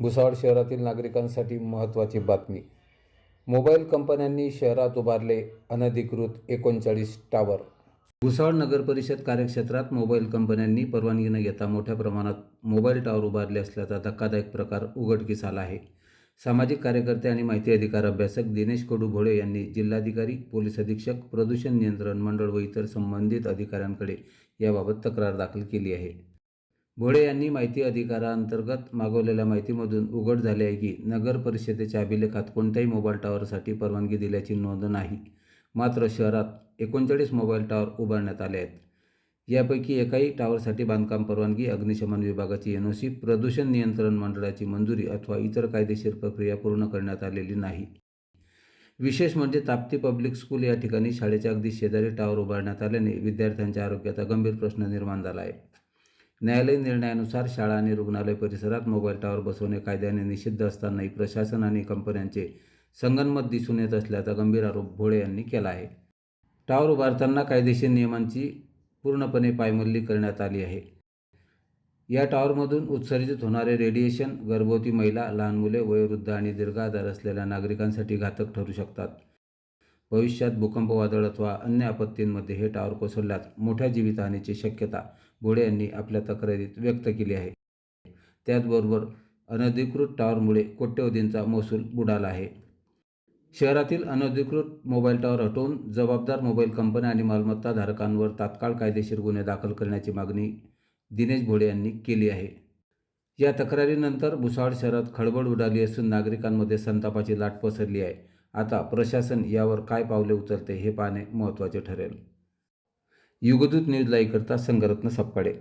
भुसावळ शहरातील नागरिकांसाठी महत्त्वाची बातमी. मोबाईल कंपन्यांनी शहरात उभारले अनधिकृत एकोणचाळीस टावर. भुसावळ नगरपरिषद कार्यक्षेत्रात मोबाईल कंपन्यांनी परवानगी न घेता मोठ्या प्रमाणात मोबाईल टावर उभारले असल्याचा धक्कादायक प्रकार उघडकीस आला आहे. सामाजिक कार्यकर्ते आणि माहिती अधिकार अभ्यासक दिनेश कडू भोळे यांनी जिल्हाधिकारी पोलीस अधीक्षक प्रदूषण नियंत्रण मंडळ व इतर संबंधित अधिकाऱ्यांकडे याबाबत तक्रार दाखल केली आहे. भोळे यांनी माहिती अधिकारांतर्गत मागवलेल्या माहितीमधून उघड झाले आहे की नगर परिषदेच्या अभिलेखात कोणत्याही मोबाईल टॉवरसाठी परवानगी दिल्याची नोंद नाही. मात्र शहरात एकोणचाळीस मोबाईल टॉवर उभारण्यात आले आहेत. यापैकी एकाही टॉवरसाठी बांधकाम परवानगी अग्निशमन विभागाची एन ओ सी प्रदूषण नियंत्रण मंडळाची मंजुरी अथवा इतर कायदेशीर प्रक्रिया पूर्ण करण्यात आलेली नाही. विशेष म्हणजे ताप्ती पब्लिक स्कूल या ठिकाणी शाळेच्या अगदी शेजारी टॉवर उभारण्यात आल्याने विद्यार्थ्यांच्या आरोग्याचा गंभीर प्रश्न निर्माण झाला आहे. न्यायालयीन निर्णयानुसार शाळा आणि रुग्णालय परिसरात मोबाईल टॉवर बसवणे कायद्याने निषिद्ध असतानाही प्रशासन आणि कंपन्यांचे संगनमत दिसून येत असल्याचा गंभीर आरोप भोळे यांनी केला आहे. टावर उभारताना कायदेशीर नियमांची पूर्णपणे पायमल्ली करण्यात आली आहे. या टॉवरमधून उत्सर्जित होणारे रेडिएशन गर्भवती महिला लहान मुले वयोवृद्ध आणि दीर्घ आधार असलेल्या नागरिकांसाठी घातक ठरू शकतात. भविष्यात भूकंप वादळ अथवा अन्य आपत्तींमध्ये हे टॉवर कोसळल्यास मोठ्या जीवितहानीची शक्यता बोडे यांनी आपल्या तक्रारीत व्यक्त केली आहे. त्याचबरोबर अनधिकृत टॉवरमुळे कोट्यवधींचा महसूल बुडाला आहे. शहरातील अनधिकृत मोबाईल टॉवर हटवून जबाबदार मोबाईल कंपन्या आणि मालमत्ता धारकांवर तात्काळ कायदेशीर गुन्हे दाखल करण्याची मागणी दिनेश भोळे यांनी केली आहे. या तक्रारीनंतर भुसावळ शहरात खळबळ उडाली असून नागरिकांमध्ये संतापाची लाट पसरली आहे. आता प्रशासन यावर काय पावले उचलते हे पाहणे महत्त्वाचे ठरेल. युगदूत न्यूज लाईक करता संघरत्न सपकाडे.